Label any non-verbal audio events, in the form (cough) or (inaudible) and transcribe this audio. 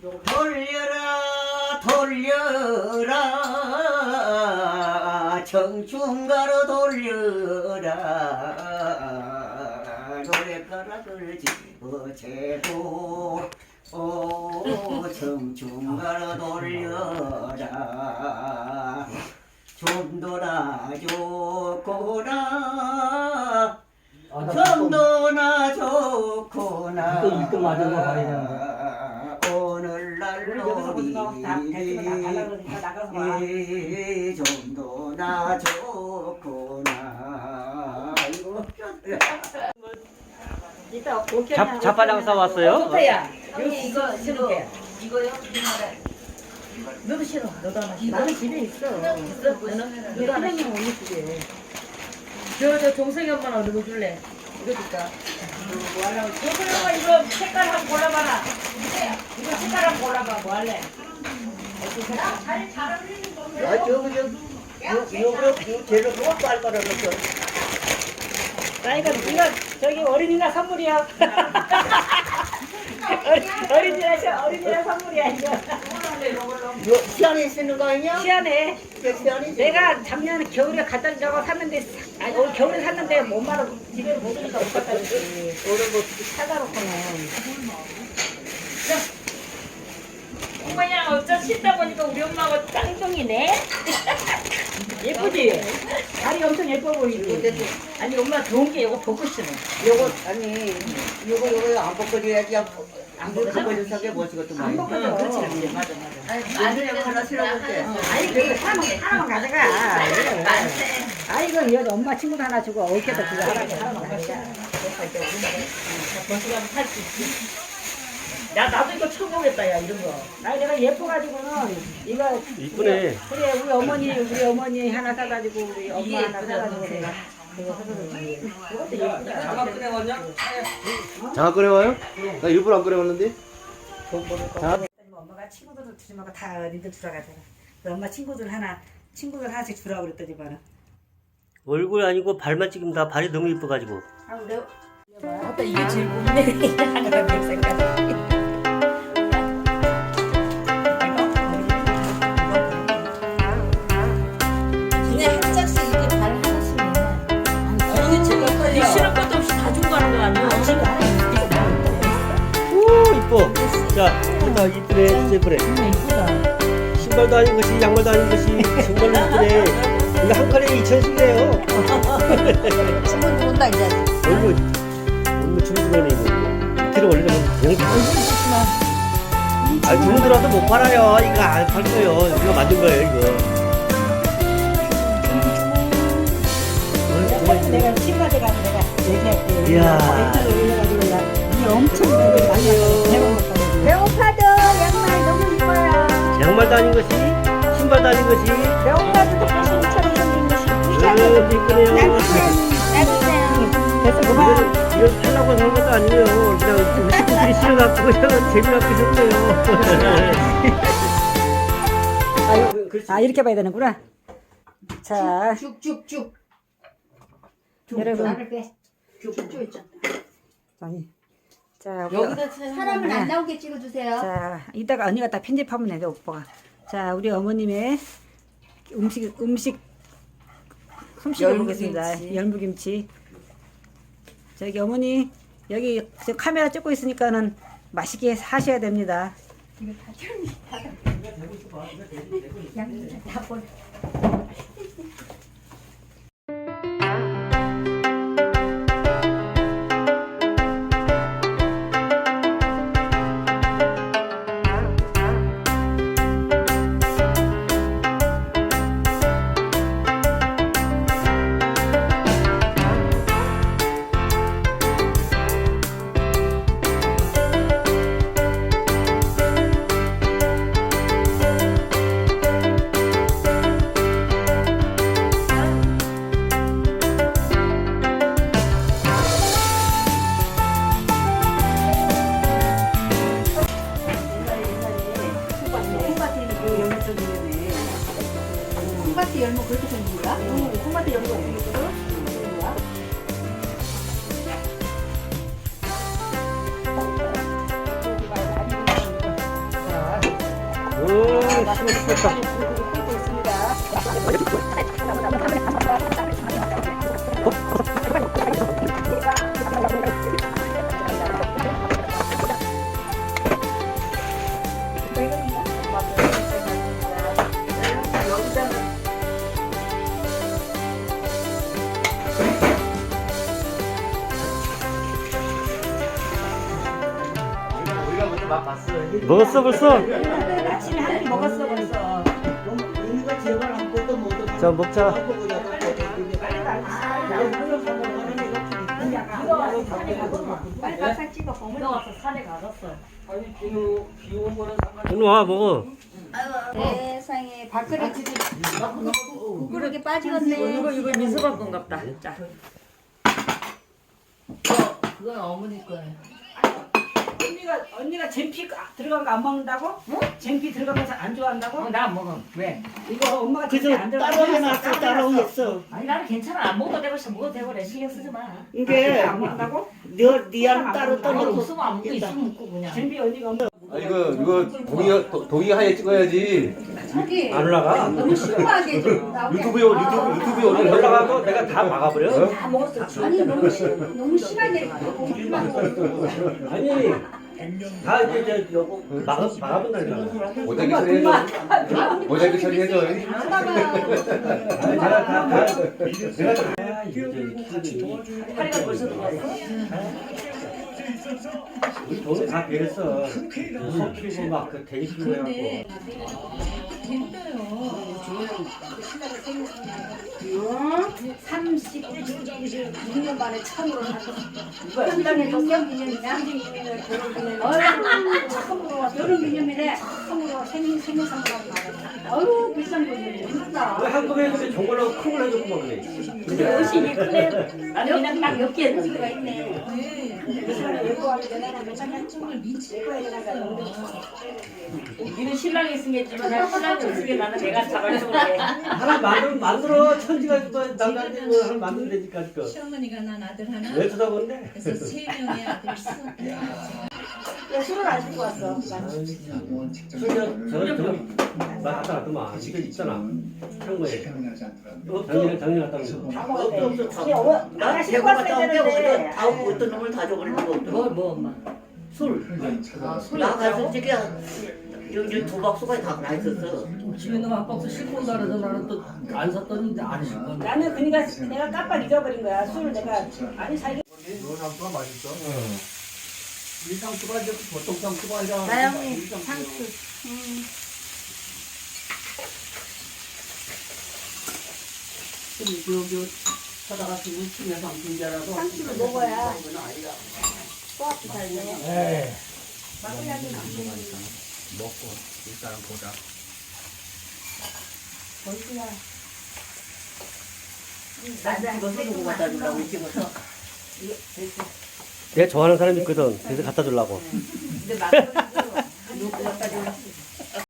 돌려라 돌려라. 청춘가로 돌려라. 노래가락을 집어채고. 오 청춘가로 돌려라. 좀 돌아줬구나. 정도나 좋구나. 이거 이거 맞은 거 봐야 오늘날로 이 정도 나 좋구나 이거 (laughs) 잡 잡바당 싸왔어요? 호태야, 여기 이거 신을게. 이거요? 너도 신어. 너도 하나 신어. 나는 집에 있어. 있어? 너는? 너도 하나 신어. 올리 집에. 저, 저 동생이 엄마랑 누구 줄래? 이거 줄까? 뭐 하려고? 이거 색깔 한번 골라봐라. 이거 색깔 한번 골라봐. 뭐 할래? 아 저거 저 요거 제로 그거 빨 거라 그랬어 나 이거, 이거 저기 어린이날 선물이야. 어린이날 선물이야, 이거. 요 시안에 쓰는 거 아니냐? 시원해. 시안이 내가 작년에 겨울에 갖다 저거 샀는데 아니 올 겨울에 샀는데 못 말아 집에 못 오니까 못 갖다 줬지 오늘 뭐 사다놓고는 엄마랑 어쩌 씻다 보니까 우리 엄마가 짱뚱이네 (laughs) 예쁘지? 다리 엄청 예뻐 보이지? 아니 엄마 좋은 게 이거 벗고 신어 요거 아니 요거 요거 안 벗겨줘야지 안 벗- 안 벗겨져 사게 멋이것도 안 많이. 벗겨져 그렇지. 맞아 맞아. 아들이 하나 실어볼게. 아니 그래 하나만 하나만 가져가. 그래. 아 이건 여기 엄마 친구도 하나 주고 옳게도 그거 하나만 하나만 가져가 벌써 가면 살수 있지 야 나도 이거 처음 보겠다 야 이런 거. 나 내가 예뻐가지고는 이거 이쁘네. 그래 우리 어머니 우리 어머니 하나 사가지고 우리 엄마 하나 사가지고 내가 그것도 예쁘다. 장갑 꺼내 와요? 나 일부러 안 꺼내 왔는데. 장갑 엄마가 친구들 말고 다 니들 주라 가잖아. 그 엄마 친구들 하나 친구들 하나씩 주라고 그랬더니 봐라. 얼굴 아니고 발만 찍으면 다 발이 너무 이뻐가지고. 아 내가 아빠 이게 제일 고민돼. (laughs) 하나 자, 나 이쁘네, 진짜 이쁘네. 이쁘다. 신발도 아닌 것이 양말도 아닌 것이 정말로 이쁘네. 이거 한 칸에 2천씩이네요. 친구 들어온다 이제 얼굴 얼굴 주무시네 이거. 뒤로 올리려면 영상. 아 주문 들어와서 못 팔아요. 이거 안팔 거예요. 이거 만든 거예요 이거. 그래서 내가 친구한테 가서 내가 얘기할게. 이야. 야, 아닌 것이 신발도 아닌 것이 똑같이 이처럼 생긴 것이 음, 이쁘네요. 나주세요 됐어 그만. 이건 팔라고 산 것도 아니에요. 그냥 우리 식구들이 싫어갖고 그냥 재미갖고 산 거예요. 아 이렇게 봐야 되는구나. 자 쭉쭉쭉 여러분. 나를 빼 쭉쭉 있잖아 아니, 자 우리 여기다 사람은 안 나오게 찍어주세요 자, 이따가 언니가 다 편집하면 돼, 오빠가. 자, 우리 어머님의 음식, 음식, 솜씨를 보겠습니다. 열무김치. 저기 어머니, 여기 저 카메라 찍고 있으니까는 맛있게 하셔야 됩니다. 되네. 콩밭에 열무 그렇게 생긴다? 응, 콩밭이 열무 이렇게 생긴 거야? 음, 맛있겠다. 봤어. 먹었어 벌써? 아침에 한끼 먹었어 벌써. 의미가 제발 아무것도 못 얻어. 자 먹자. 빨리 찍어 버무려 왔어 산에 가졌어. 일로 와 먹어. 세상에 밥그릇 국그릇에 빠지겠네. 이거 이거 미소밥 건 같다. 자. 그건 어머니 거예요. 언니가 언니가 젠피 들어간 거 안 먹는다고? 젠피 들어간 거 안 좋아한다고? 어, 나안 먹어. 왜? 이거 엄마가 그래서 안 들어간 따로 거 해놨어, 따로 했어. 아니 나는 괜찮아. 안 먹어도 되고 싶어 먹어도 되고 그래. 신경 쓰지 마. 이게 안 먹는다고? 너 니랑 따로 아니 떠놓고 없으면 아무것도 있으면 먹고 그냥. 젠피 언니가 엄마 아 이거 이거 동의 도- 동의하에 찍어야지. 저기 안 올라가. 너무 심하게 좀 나오게. 유튜브에 올- 유튜브 유튜브에 안 올려. 올라가고 내가 다 막아버려. 다 먹었어. 아니 너무 심 너무 심하게 공부하고 아니 다 이제 저 요거 막아 막아본다니까. 모자기 처리해줘. 모자기 처리해줘. 아니 내가 다 다. 내가 다. 아, 이제 파리가 벌써 들어왔어? 우리 돈을 다 비했어. 소 키우고. 막그 돼지 키우고 해갖고. 삼십 6년 만에 처음으로 현장에서 기념이냐? 결혼 기념. 어휴 처음으로 결혼 기념일에 처음으로 생일 생일 선물하고. 어휴 비싼 거지. 왜 한국에서 정말로 큰 걸 해줬구만 그래. 근데 옷이 이쁘네. 나는 그냥 딱몇개 했는데. 가 있네. 니는 신랑이 있으겠지만 난 신랑 이 없으게 나는 내가 자발적으로 해. 하나 만들 만들어 천지가 뭐 남자한테 뭐 하나 만들면 되니까 그. 시어머니가 난 아들 하나 왜 쳐다보는데? 그래서 세 명의 아들 수야 술을 안 씻고 왔어. 술저 저기 나 갔다 왔더만 이거 있잖아 창고에 작년에 작년 갔다 온 거. 다 없어 먹었네. 없어 다. 나 대구 갔다 온게 어디가 다 어떤 놈을 다 줘버리는 거 없더라. 뭐, 뭐, 엄마? 술. 아, 술이 나? 가서 저기 여기 두 박스까지 다 나 있었어. 집에는 아빠도 싣고 온다 그래서 나는 또 안 샀더니 안 싣고. 나는 그니까 내가 깜빡 잊어버린 거야 술을 내가 아니 자기 일상수가 이제 보통 상수가 아니라. 나영이. 상추. 좀 여기 하다가 죽을 치면서 안 분자라도. 상추를 먹어야 아니라. 소화도 잘 돼. 에이. 먹고 일단 보자. 난 집어서 누구 갖다 주려고 집어서. 내가 좋아하는 사람이 있거든. 그래서 갖다 주려고. 근데 막걸리도 누구 (laughs) 갖다 줘?